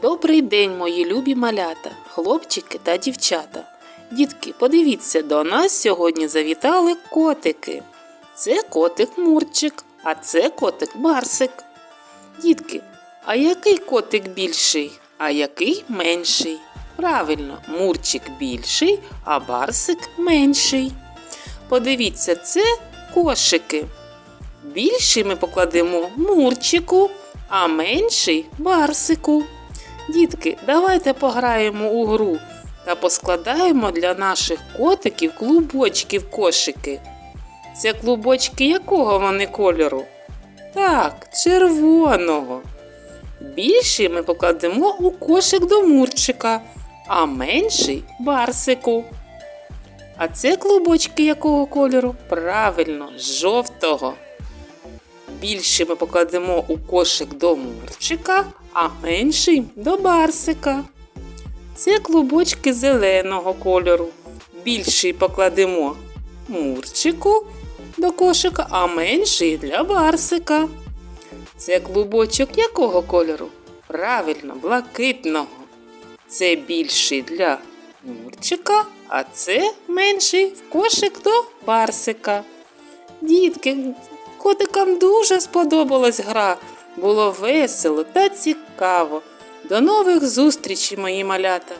Добрий день, мої любі малята, хлопчики та дівчата. Дітки, подивіться, до нас сьогодні завітали котики. Це котик Мурчик, а це котик Барсик. Дітки, а який котик більший, а який менший? Правильно, Мурчик більший, а Барсик менший. Подивіться, це кошики. Більший ми покладемо Мурчику, а менший Барсику. Дітки, давайте пограємо у гру та поскладаємо для наших котиків клубочки в кошики. Це клубочки якого вони кольору? Так, червоного. Більший ми покладемо у кошик до мурчика, а менший барсику. А це клубочки якого кольору? Правильно, жовтого. Більший ми покладемо у кошик до мурчика, а менший до барсика. Це клубочки зеленого кольору. Більший покладемо мурчику до кошика, а менший для барсика. Це клубочок якого кольору? Правильно, блакитного. Це більший для мурчика, а це менший в кошик до барсика. Дітки, котикам дуже сподобалась гра. Було весело та цікаво. До нових зустрічей, мої малята!